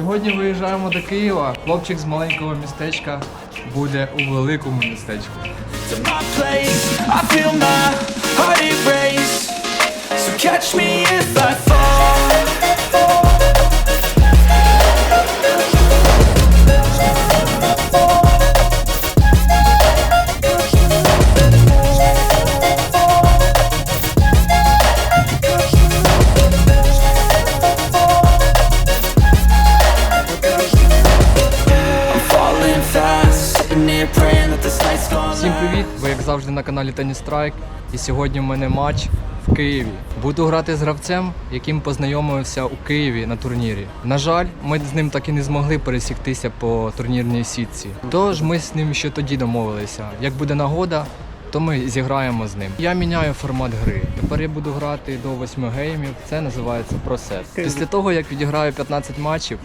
Сьогодні виїжджаємо до Києва. Хлопчик з маленького містечка буде у великому містечку. catch me if каналі Tennis Strike. І сьогодні в мене матч в Києві. Буду грати з гравцем, яким познайомився у Києві на турнірі. На жаль, ми з ним так і не змогли пересіктися по турнірній сітці. Тож ми з ним ще тоді домовилися. Як буде нагода, то ми зіграємо з ним. Я міняю формат гри. Тепер я буду грати до 8 геймів. Це називається просет. Після того, як відіграю 15 матчів,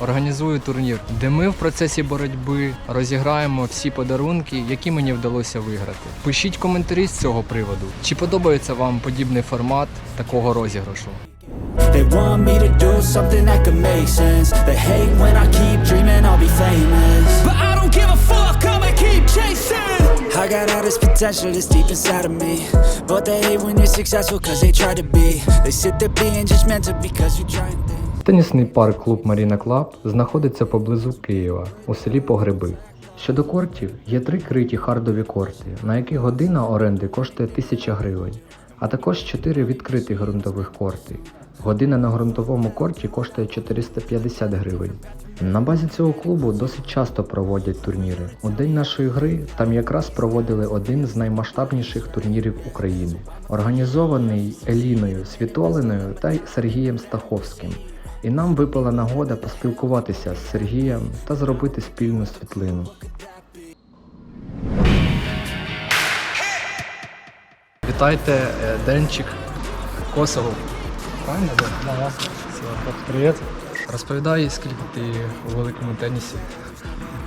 Організую турнір, де ми в процесі боротьби розіграємо всі подарунки, які мені вдалося виграти. Пишіть коментарі з цього приводу. Чи подобається вам подібний формат такого розіграшу? They want me to do something that could make sense They hate when I keep dreaming I'll be famous But I don't give a fuck, I'ma keep chasing I got all this potential that's deep inside of me But they hate when you're successful cause they try to be They sit there being judgmental because you're trying things Тенісний парк клуб Маріна Клаб знаходиться поблизу Києва у селі Погреби. Щодо кортів, є три криті хардові корти, на яких година оренди коштує 1000 гривень, а також чотири відкриті ґрунтових корти. Година на ґрунтовому корті коштує 450 гривень. На базі цього клубу досить часто проводять турніри. У день нашої гри там якраз проводили один з наймасштабніших турнірів України, організований Еліною Світолиною та Сергієм Стаховським. І нам випала нагода поспілкуватися з Сергієм та зробити спільну світлину. Вітайте, е, Денчик Косово. Правильно, да? Привет. Розповідай, скільки ти у великому тенісі.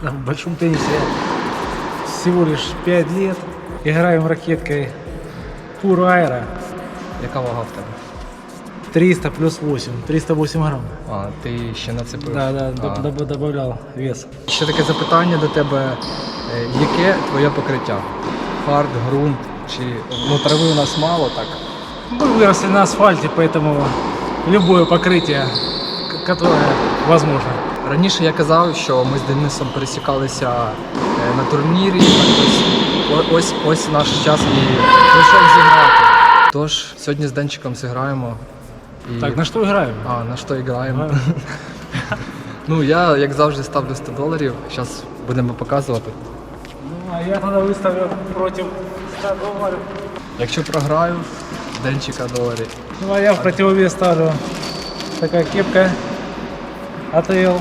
В большом теннисе всего лишь 5 лет. Играем ракеткой Pure Aero. Яка вага в тебе? 300 плюс 8. 308 грамм. А, ти ще нацепив. Да, да, А. доб- доб- добавлял вес. Ще таке запитання до тебе. Е, Яке твоє покриття? Хард, ґрунт чи ну трави у нас мало так. Мы выросли на асфальте, поэтому любое покрытие, к- которое возможно. Раніше я казав, що ми з Денисом пересікалися е, на турнірі. Так ось, о- ось, ось наш час і прийшов зіграти. Тож сьогодні з Денчиком зіграємо. і... Так, на что играем? А, на що граємо? Граємо. ну, я, як завжди, ставлю 100 доларів. Зараз будемо показувати. Ну, а я тогда выставлю против 100 долларов. Якщо програю, Денчика доларів. Ну, а я в противовес ставлю такая кепка АТЛ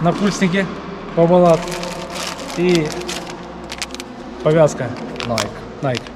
на пульснике Побалат и повязка Найк. Nike.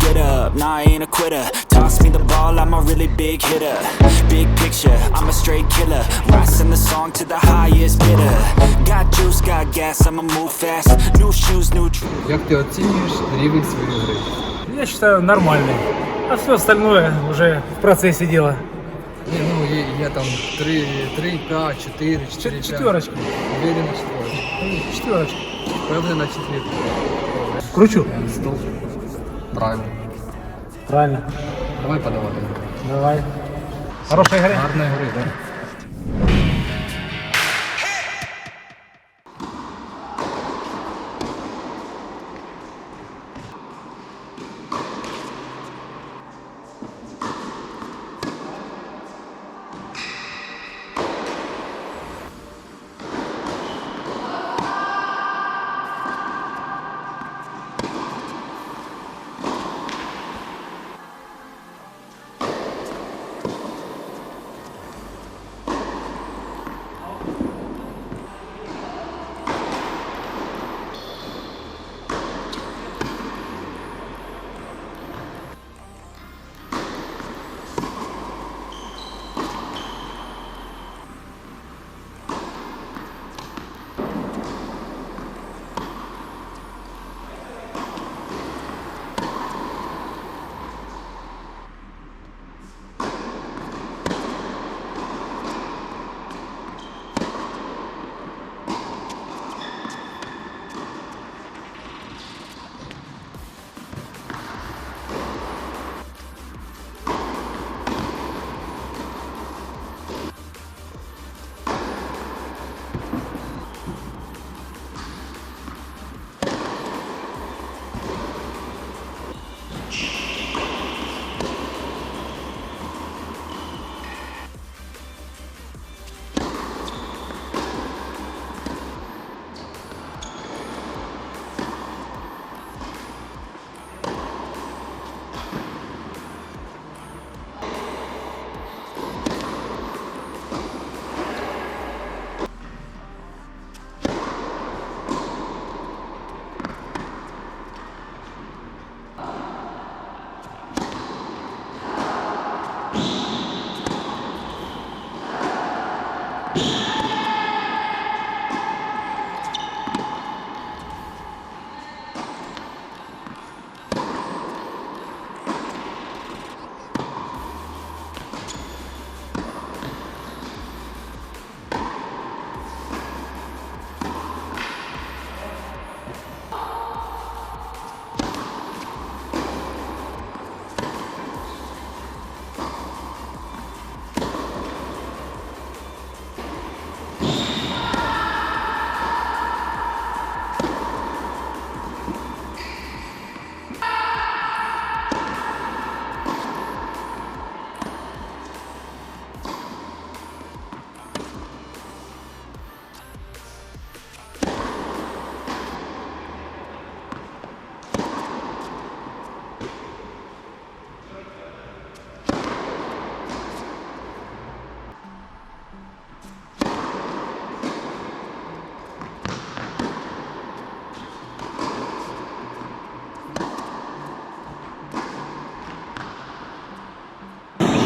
Get up, nah, I ain't a quitter Toss me the ball, I'm a really big hitter Big picture, I'm a straight killer Rising the song to the highest bidder Got juice, got gas, I'ma move fast New shoes, new dr- Як ти оцінюєш рівень своєї гри? Я считаю нормальный. А все остальное уже в процессе дела. Ні, ну є, є там 3, 3, 5, 4, 4, 5. Четверочка. Уверена четверочка. Четверочка. Впевнена четвірка. Кручу. Стоп. Правильно. Правильно. Давай подавати. Давай. Хорошей игры. Гарної гри, так?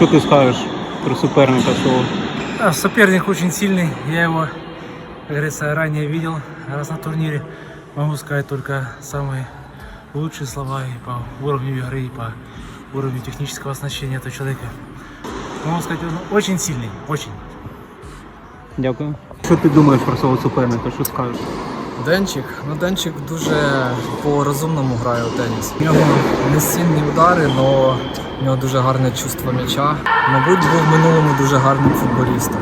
Що ти скажеш про суперника свого? А, соперник очень сильный. Я его, как говорится, ранее видел раз на турнире. Могу сказать только самые лучшие слова и по уровню игры, и по уровню технического оснащения этого человека. Могу сказать, он очень сильный, очень. Дякую. Що ти думаєш про свого суперника? Що скажеш? Денчик, ну Денчик дуже по-розумному грає у теніс. У нього не сильні удари, але у нього дуже гарне чувство м'яча. Мабуть, був в минулому дуже гарним футболістом.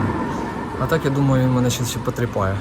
А так я думаю, він мене ще потріпає.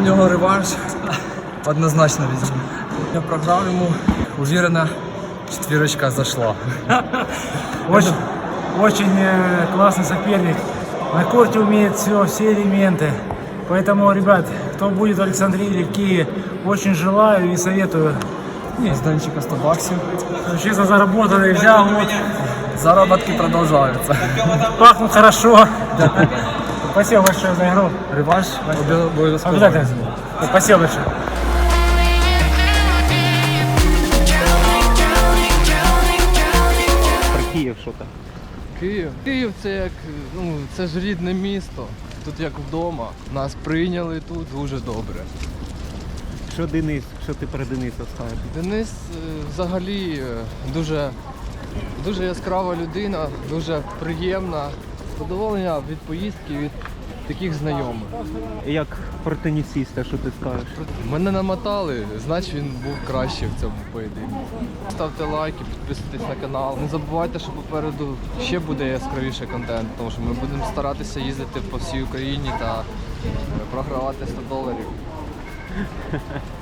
в нього реванш однозначно візьму. Я програв йому, увірена, четвірочка зайшла. Очень, очень э, классный соперник. На корте умеет все, все элементы. Поэтому, ребят, кто будет в Александрии или в Киеве, очень желаю и советую. Ні, з Денчика 100 баксів. Честно заработанный, взял, вот, Заробітки продовжуються. пахнут хорошо. Спасибо большое за игру. Обов'язково. Обязательно. Спасибо большое. Про Київ що там? Київ. Київ це як, ну, це ж рідне місто. тут як вдома. Нас прийняли тут дуже добре. Що Денис, що ти про Дениса скажеш? Денис е, взагалі е, дуже, дуже яскрава людина, дуже приємна. Задоволення від поїздки, від таких знайомих. Як про тенісіста, що ти скажеш? Мене намотали, значить він був краще в цьому поєдинку. Ставте лайки, підписуйтесь на канал. Не забувайте, що попереду ще буде яскравіший контент, тому що ми будемо старатися їздити по всій Україні та е, програвати 100 доларів.